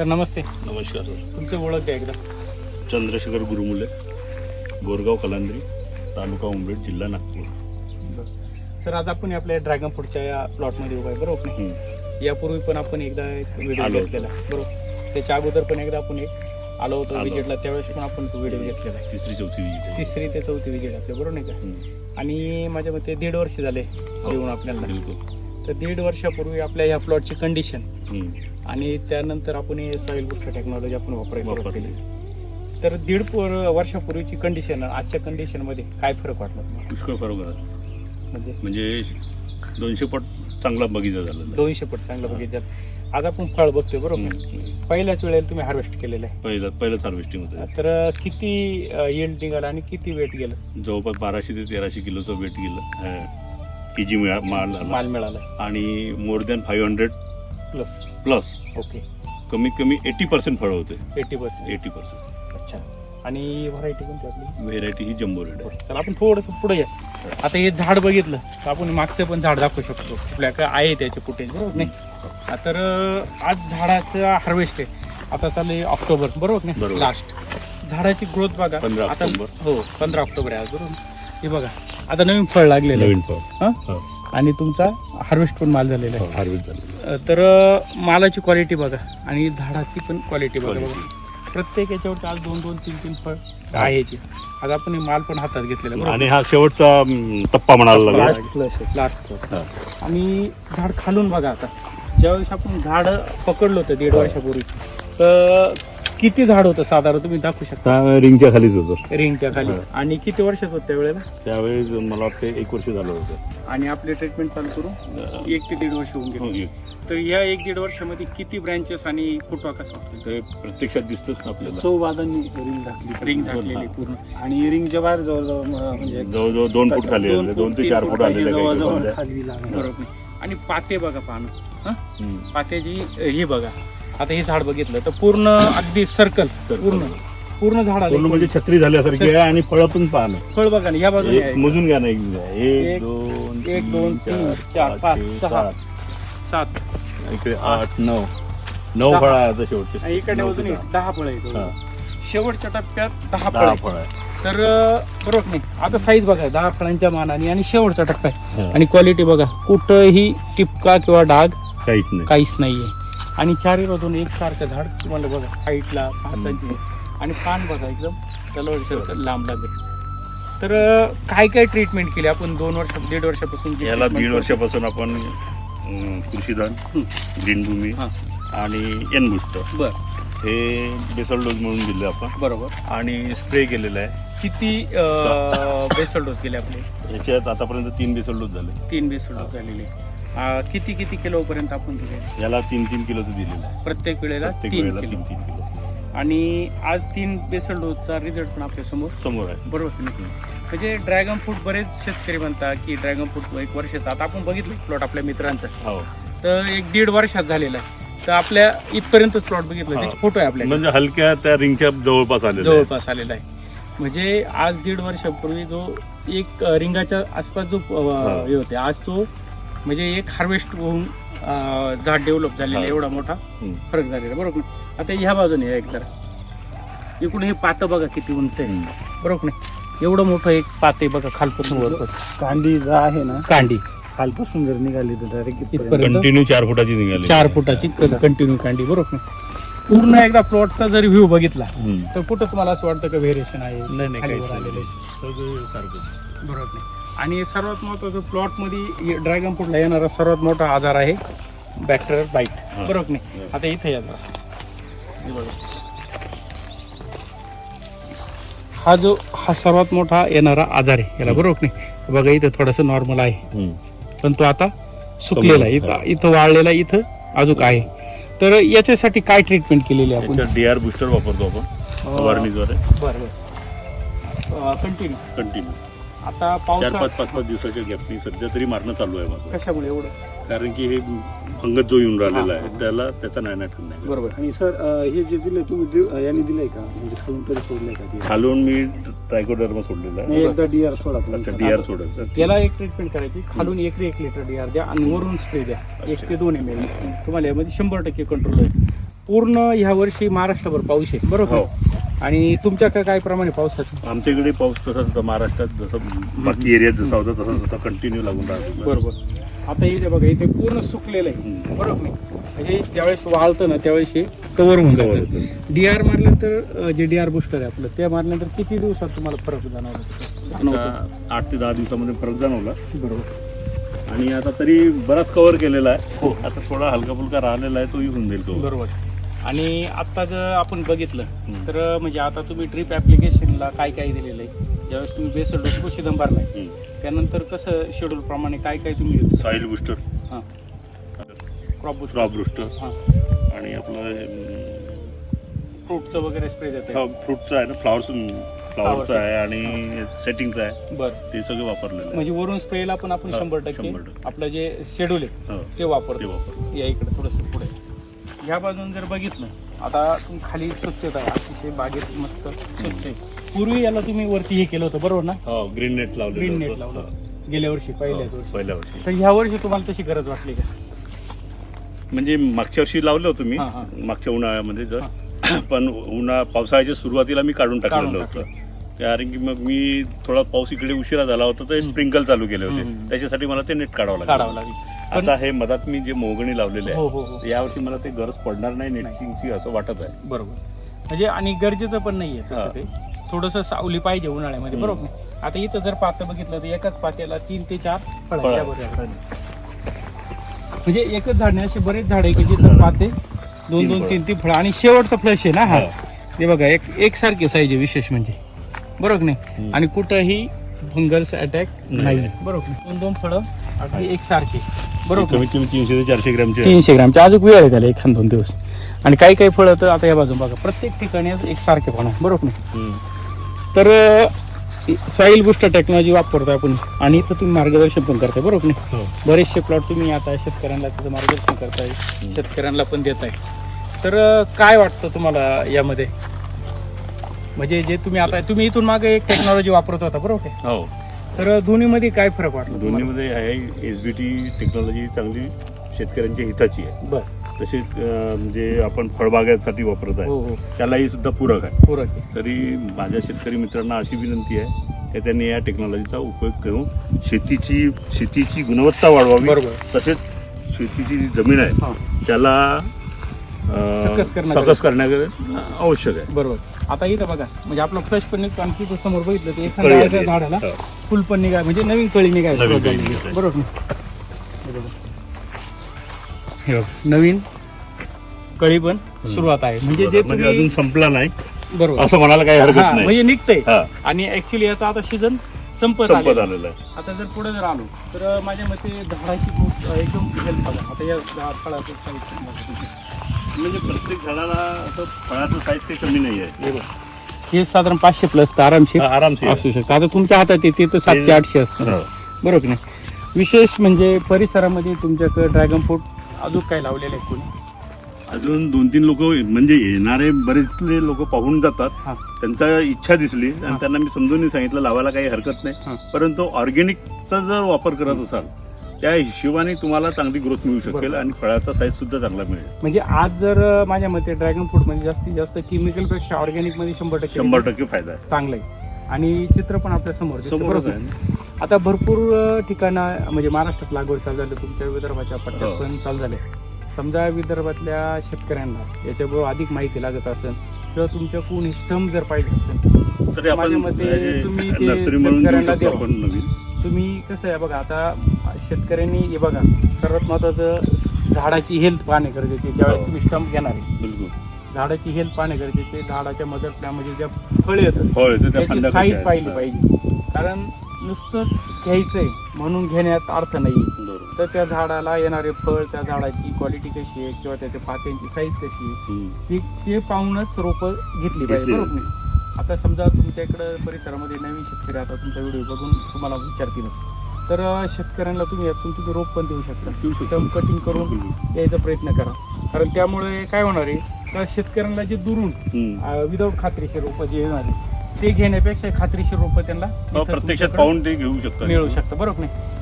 Sir नमस्ते नमस्कार sir तुमची ओळख द्या एकदा चंद्रशेखर गुरुमुले बोरगाव कलांद्री तालुका उमरेड जिल्हा नागपूर सर आज आपण आपल्या ड्रॅगन फ्रूटच्या या प्लॉटमध्ये उभा आहे बरोबर नाही. यापूर्वी पण आपण एकदा एक व्हिडिओ आलो होतो. घेतलेला बरोबर त्याच्या अगोदर पण एकदा आपण एक आलो होतो आलो. विजिटला त्यावेळेस पण आपण तो व्हिडिओ घेतलेला आहे तिसरी चौथी विजिट आहे. तिसरी ते चौथी विजिट आपले बरोबर नाही का हम्म. आणि माझ्या मते दीड वर्ष झाले येऊन आपल्याला बिलकुल तर दीड वर्षापूर्वी आपल्या या प्लॉटची कंडिशन हम्म. आणि त्यानंतर आपण हे सॉईल बुस्टर टेक्नॉलॉजी आपण वापरायला सुरुवात. केली. तर दीड पोर- वर्षापूर्वीची कंडिशन आजच्या कंडिशनमध्ये काय फरक वाटला तुम्हाला? पुष्कळ फरक आहे. म्हणजे? म्हणजे दोनशे पट चांगला बगीचा झाला. दोनशे फूट चांगलं बघितलं आज आपण फळ बघतोय बरोबर? पहिल्याच वेळेला तुम्ही हार्वेस्ट केलेलं आहे. पहिला पहिलंच हार्वेस्टिंग होतं. तर किती येल निघाला आणि किती वेट गेलं? जवळपास बाराशे ते तेराशे किलोचं वेट गेलं. के जी मिळा माल आला. माल मिळाला. आणि more than five hundred plus plus okay कमीत कमी एटी पर्सेंट फळं होते. एटी पर्सेंट एटी पर्सेंट अच्छा. आणि व्हरायटी कोणती आपली? व्हेरायटी ही जम्बो रेड आहे. चला आपण थोडंसं पुढे या. आता हे झाड बघितलं तर आपण मागचं पण झाड दाखवू शकतो. आपल्याकडे आहे त्याचे बरोबर नाही? तर आज झाडाचं हार्वेस्ट आहे. आता चालू आहे ऑक्टोबर बरोबर नाही? बरोबर. लास्ट झाडाची ग्रोथ बघा. 15 आता ऑक्टोबर. हो पंधरा ऑक्टोबर आहे आज बरोबर हे बघा. आता नवीन फळ लागलेलं आहे. नवीन फळ. हं? हो. आणि तुमचा हार्वेस्ट पण माल झालेला आहे हार्वेस्ट झालेलं अं, तर अं, मालाची क्वालिटी बघा आणि झाडाची पण क्वालिटी बघा Quality. बघा. प्रत्येक याच्यावर आज दोन दोन तीन तीन फळ आहे याची. आज आपण हे माल पण हातात घेतलेला आहे, बरोबर? आणि हा शेवटचा अं, टप्पा म्हणायला लागला हा. आणि झाड खालून बघा आता ज्यावेळेस आपण झाड पकडलं होतं दीड वर्षापूर्वी तर किती झाड होतं साधारण? तुम्ही दाखवू शकता? त्या रिंगच्या खालीच होतं. रिंगच्या खाली. हा. आणि किती वर्षात होतं त्यावेळेला? त्यावेळेस मला वाटतं एक वर्ष झालं होतं. आणि आपले ट्रीटमेंट चालू करून एक ते दीड वर्ष होऊन हो, गेले एक. तर या एक दीड वर्षामध्ये किती ब्रँचेस आणि फुटवा कसा होतो? ते प्रत्यक्षात दिसतच आपल्याला. चौबाजांनी रिंग टाकली रिंग झाकलेली पूर्ण. आणि रिंगच्या बाहेर जवळजवळ म- म्हणजे जवळजवळ दोन फूट खाली दोन आलेले फूट, दोन ते तीन चार फूट फूट आलेले काही जवळजवळ खाली लागलं. बरोबर. आणि पाते बघा पानं. हं? हम्म. पात्याची हे बघा. आता हे झाड बघितलं तर पूर्ण अगदी सर्कल. पूर्ण पूर्ण झाड पूर्ण म्हणजे छत्री झाल्यासारखी आहे आणि फळं पण पाहणं फळ बघा ना या बाजूने एक आहे. मोजून घ्या ना एक एक एक, दोन एक, दोन, तीन, चार, पाच, सहा. सात. सात इकडे आठ नऊ नऊ दहा. फळं आहे आता शेवटचे आणि इकडे नऊ ते बाजूने दहा. दहा फळ आहेत हा. शेवटच्या टप्प्यात दहा फळ दहा फळं आहे तर अं, बरोबर नाही आता साईज बघा दहा फळांच्या मानाने आणि शेवटचा टप्पा आहे हा. आणि क्वालिटी बघा कुठंही टिपका किंवा डाग काहीच नाही काहीच नाहीये आणि चारही बाजून एक सारखं झाड. तुम्हाला बघा हाईटला पानांची. आणि पान बघा एकदम त्याला लांब लागेल तर काय काय ट्रीटमेंट केली? आपण दोन वर्ष दीड वर्षापासून जी याला दीड करतो. वर्षापासून आपण अं, कृषीदान ग्रीनभूमी हा. आणि एन बुस्टर बर. हे बेसल डोस म्हणून दिले आपण. बरोबर. आणि स्प्रे केलेला आहे. किती बेसल डोस गेले आपले? याच्यात आतापर्यंत तीन बेसल डोस झाले. तीन बेसल डोस झालेले. अं, किती किती किलो पर्यंत आपण दिले? याला तीन तीन किलोचं दिलेलं आहे. प्रत्येक वेळेला प्रत्येक तीन वेळेला किलो. तीन किलो. आणि आज तीन बेसल डोसचा रिझल्ट पण आपल्यासमोर. समोर आहे. बरोबर की नाही? म्हणजे ड्रॅगन फ्रूट बरेच शेतकरी म्हणतात की ड्रॅगन फ्रूट एक वर्षाचा आता आपण बघितलं प्लॉट आपल्या मित्रांचा. हो. तर एक दीड वर्षात झालेला आहे. तर आपल्या इथपर्यंतच प्लॉट बघितलं. हा. त्याचे फोटो आहे आपल्या म्हणजे हलक्या त्या रिंगच्या जवळपास आहे. जवळपास आलेला आहे. म्हणजे आज दीड वर्षापूर्वी जो एक अ, रिंगाच्या आसपास जो अ. हे होते. आज तो म्हणजे एक हार्वेस्ट होऊन अ, झाड डेव्हलप झालेला आहे, हा. एवढा मोठा हम्म. फरक झालेला आहे, बरोबर ना? आता ह्या बाजूने आहे एक जरा इकडून हे पातं बघा किती उंच आहे हम्म. बरोबर नाही एवढं मोठं एक पाते बघा खालपासून वर कांडी जा आहे ना कांडी खालपासून जर निघाली तर डायरेक्ट इथपर्यंत कंटिन्यू चार फुटाची निघाली चार फुटाची कंटिन्यू कांडी बरोबर ना पूर्ण एकदा प्लॉटचा जर व्ह्यू बघितला हम्म. तर कुठं तुम्हाला असं वाटतं का व्हेरिएशन आहे नाही नाही खाली वर काहीच आलेलं नाही. आहे. सगळं सारखं बरोबर नाही आणि सर्वात महत्वाचं प्लॉटमध्ये ड्रॅगन फ्रूटला येणारा सर्वात मोठा आजार आहे बॅक्टेरियल बाईट. बरोबर नाही. आता इथे या. हे जो हा सर्वात मोठा येणारा आजार आहे. याला बरोबर नाही? बघा इथं थोडंसं नॉर्मल आहे. पण तो आता सुकलेला आहे. इथं इथं वाळलेला इथं अजून आहे. तर याच्यासाठी काय ट्रीटमेंट केलेली आहे आपण? याच्यात डी आर बुस्टर वापरतो आपण. फवारणीद्वारे कंटिन्यू कंटिन्यू आता चार पावसा पाच पाच पाच दिवसाच्या गॅपनी सध्या तरी मारणं चालू आहे माझं. कशामुळे एवढं? कारण की हे फंगत जो येऊन राहिलेला आहे. त्याला त्याचा नायनाटन नाही. बरोबर. आणि सर हे जे दिले तुम्ही यांनी दिलंय का? म्हणजे खालून तरी सोडलंय का? खालून मी ट्रायकोडर्मा सोडलेला आहे. एकदा डीआर सोडा तुम्ही. अच्छा डी आर सोडायचं त्याला एक ट्रीटमेंट करायची. खालून एक एक लिटर डी आर द्या आणि वरून स्प्रे द्या. एक ते दोन एम एल तुम्हाला यामध्ये शंभर टक्के कंट्रोल होईल. पूर्ण ह्या वर्षी महाराष्ट्रभर पाऊस आहे. बरोबर? हो. आणि तुमच्या काय प्रमाणे पावसाचं आमच्याकडे पाऊस तसाच होता महाराष्ट्रात जसं बाकी एरियात जसा होता तसाच होता कंटिन्यू लागून राहतो. बरोबर. आता इथे बघा इथे पूर्ण सुकलेलं आहे. बरोबर म्हणजे ज्यावेळेस वाळतं ना त्यावेळेस हे कव्हर होऊन जातं. होतं. डीआर मारल्यानंतर जे डीआर बुस्टर आहे आपलं ते मारल्यानंतर किती दिवसात तुम्हाला फरक जाणवला? आठ ते दहा दिवसामध्ये फरक जाणवला. बरोबर. आणि आता तरी बराच कव्हर केलेला आहे. हो. आता थोडा हलका फुलका राहिलेला आहे तोही होऊन जाईल तो. बरोबर. आणि आता जर आपण बघितलं. तर म्हणजे आता तुम्ही ड्रीप ऍप्लिकेशनला काय काय दिलेलं आहे? ज्यावेळेस तुम्ही बेसल डोस कुशीदम भरलाय त्यानंतर कसं शेड्यूल प्रमाणे काय काय तुम्ही सॉईल बुस्टर हां. क्रॉप बुस्टर क्रॉप बुस्टर हां. आणि आपलं फ्रूटचं वगैरे स्प्रे देत फ्रूटचं आहे ना फ्लॉवर्स फ्लॉवरचं आहे आणि सेटिंगचं आहे. बरं. ते सगळं वापरलेलं म्हणजे वरून स्प्रेला पण आपण हा, शंभर टक्के. आपलं जे शेड्यूल आहे हो, ते ते वापरतो. वापर या इकडे थोडंसं पुढे. ह्या बाजून जर बघितलं आता तुम्ही खाली स्वच्छता आहे अतिशय बागेत मस्त स्वच्छ आहे. पूर्वी याला तुम्ही वरती हे केलं होतं बरोबर ना? हो ग्रीन नेट लावलेलं ग्रीन. नेट लावलं गेल्या वर्षी पहिल्याच हो, वर्षी. पहिल्या वर्षी. तर ह्या वर्षी तुम्हाला तशी गरज वाटली का? म्हणजे मागच्या वर्षी लावलं होतं मी हा, हा. मागच्या उन्हाळ्यामध्ये जर. पण उन्हा पावसाळ्याच्या सुरुवातीला मी काढून टाकलेलं काढून होतं. कारण की मग मी थोडा पाऊस इकडे उशिरा झाला होता तर स्प्रिंकल चालू केले होते. हम्म. त्याच्यासाठी मला ते नेट काढावं काढावं लागलं. लागेल पण आता हे मधात मी जे मोगणी लावलेले हो आहे हो हो यावर्षी मला ते गरज पडणार नाही नेटची असं वाटत आहे बरोबर म्हणजे आणि गरजेचं पण नाहीये हा. तसं ते थोडंसं सावली पाहिजे उन्हाळ्यामध्ये हम्म. बरोबर नाही? आता इथं जर पातं बघितलं तर एकाच पात्याला तीन ते चार फळं फळं. म्हणजे एकच झाड नाही असे बरेच झाड आहे की जिथं पाते दोन तीन दोन फळं. तीन तीन फळं आणि शेवटचं फ्लश आहे ना हा हा. ते बघा एक एकसारखे साईज आहे विशेष म्हणजे बरोबर नाही हम्म. आणि कुठंही फंगल्स अटॅक नाही. नाही बरोबर नाही? दोन दोन फळं अगदी एकसारखे. बरोबर. कमीत कमी तीनशे ते चारशे ग्रॅमचे. आहे. तीनशे ग्रॅमचे. अजून वेळ आहे त्याला एखाद दोन दिवस. आणि काही काही फळं तर आता या बाजून बघा. प्रत्येक ठिकाणी एक सारखे फळ बरोबर नाही. तर सॉईल बुस्टर टेक्नॉलॉजी वापरतो आपण. आणि इथं तुम्ही मार्गदर्शन पण करताय. बरोबर नाही? हो. बरेचसे प्लॉट तुम्ही आता शेतकऱ्यांना त्याचं मार्गदर्शन करताय. शेतकऱ्यांना पण देताय. तर अं, काय वाटतं तुम्हाला यामध्ये? म्हणजे जे तुम्ही आता तुम्ही इथून मागे एक टेक्नॉलॉजी वापरत होता. बरोबर आहे? हो. तर दोन्हीमध्ये काय फरक वाटला तुम्हाला? दोन्हीमध्ये आहे एस बी टी टेक्नॉलॉजी चांगली शेतकऱ्यांच्या हिताची आहे. बरं. तसेच अं, म्हणजे आपण फळबागासाठी वापरत आहे. हो हो. त्यालाही सुद्धा पूरक आहे. पूरक आहे. तरी माझ्या शेतकरी मित्रांना अशी विनंती आहे की त्यांनी या टेक्नॉलॉजीचा उपयोग करून शेतीची शेतीची गुणवत्ता वाढवावी. बरोबर. तसेच शेतीची जी जमीन आहे त्याला सकस करणं सकस करण्याकडे आवश्यक आहे. बरोबर. आता इथं बघा म्हणजे आपला फ्रेश पण निघतो समोर बघितलं ते कळी एखाद्या आली. झाडाला हो. फुल पण निघाय म्हणजे नवीन कळी निघाय नवीन सुरुवात कळी झाली. निघायची. बरोबर. ना बघा. हे बघा, नवीन कळी पण सुरुवात आहे. म्हणजे जे म्हणजे तुम्ही अजून संपला नाही. बरोबर. असं म्हणायला काही हा, हरकत नाही. म्हणजे निघतंय. हा, आणि ऍक्च्युली याचा आता सीझन संपत संपत आलेला. आलेलं आहे. आता जर पुढे जर आलो तर माझ्या मते झाडाची ग्रोथ एकदम बघा. आता या झाड फळाचं म्हणजे प्रत्येक झाडाला असं फळाचं साईज काही कमी नाही आहे हे बघा. हे साधारण पाचशे प्लस तर आरामशीर आरामशीर. असू शकतं आता तुमच्या हातात येते तर सातशे आठशे असतं. बरोबर की नाही विशेष म्हणजे परिसरामध्ये तुमच्याकडे ड्रॅगन फ्रूट अजून काय लावलेलं आहे कोणी अजून दोन तीन लोक म्हणजे येणारे बरेचले लोक पाहून जातात हां त्यांचा इच्छा दिसली. आणि त्यांना मी समजून सांगितलं लावायला काही हरकत हा. नाही परंतु ऑर्गॅनिकचा जर वापर करत असाल त्या हिशोबाने तुम्हाला चांगली ग्रोथ मिळू शकेल. आणि फळाचा साईज सुद्धा चांगला मिळेल म्हणजे आज जर माझ्या मते ड्रॅगन फ्रूट म्हणजे जास्तीत जास्त केमिकलपेक्षा ऑर्गॅनिकमध्ये शंभर टक्के शंभर टक्के फायदा आहे चांगलं आहे आणि चित्र पण आपल्यासमोर समोरच आहे. आता भरपूर ठिकाणं म्हणजे महाराष्ट्रात लागवड चालू झाली तुमच्या विदर्भाच्या पट्ट्यात हो. पण चालू झाले समजा विदर्भातल्या शेतकऱ्यांना याच्याबरोबर अधिक माहिती लागत असेल किंवा तुमच्याकडून इष्टम जर पाहिजे असेल तरी माझ्या मते तुम्ही ते नर्सरी म्हणून देऊ शेतकऱ्यांना शकतो द्यावं. आपण नवीन तुम्ही कसं आहे बघा आता शेतकऱ्यांनी हे बघा सर्वात महत्वाचं झाडाची हेल्थ पाहणे गरजेचे. ज्यावेळेस हो. तुम्ही स्टंप घेणार आहे बिलकुल झाडाची हेल्थ पाहणे गरजेचे. झाडाच्या मदर म्हणजे ज्या फळ येतात त्याची साईज पाहिली. पाहिजे कारण नुसतंच घ्यायचंय म्हणून घेण्यात अर्थ नाही. तर त्या झाडाला येणारे फळ त्या झाडाची क्वालिटी कशी आहे किंवा त्याच्या पात्यांची साईज कशी आहे. ती ते पाहूनच रोपं घेतली पाहिजे. बरोबर नाही आता समजा तुमच्या इकडं परिसरामध्ये नवीन शेतकरी आता तुमचा व्हिडिओ बघून तुम्हाला विचारतीलच तर शेतकऱ्यांना तुम्ही यातून तुम्ही रोप पण देऊ शकता देऊ शकतो. टर्म कटिंग करून. यायचा प्रयत्न करा कारण त्यामुळे काय होणार आहे तर शेतकऱ्यांना जे दुरून हम्म. विदाऊट खात्रीशीर रोपं जे येणार आहे ते घेण्यापेक्षा खात्रीशीर रोपं त्यांना इथं प्रत्यक्षात तुमच्याकडं पाहून ते घेऊ शकतात मिळू शकतं बरोबर नाही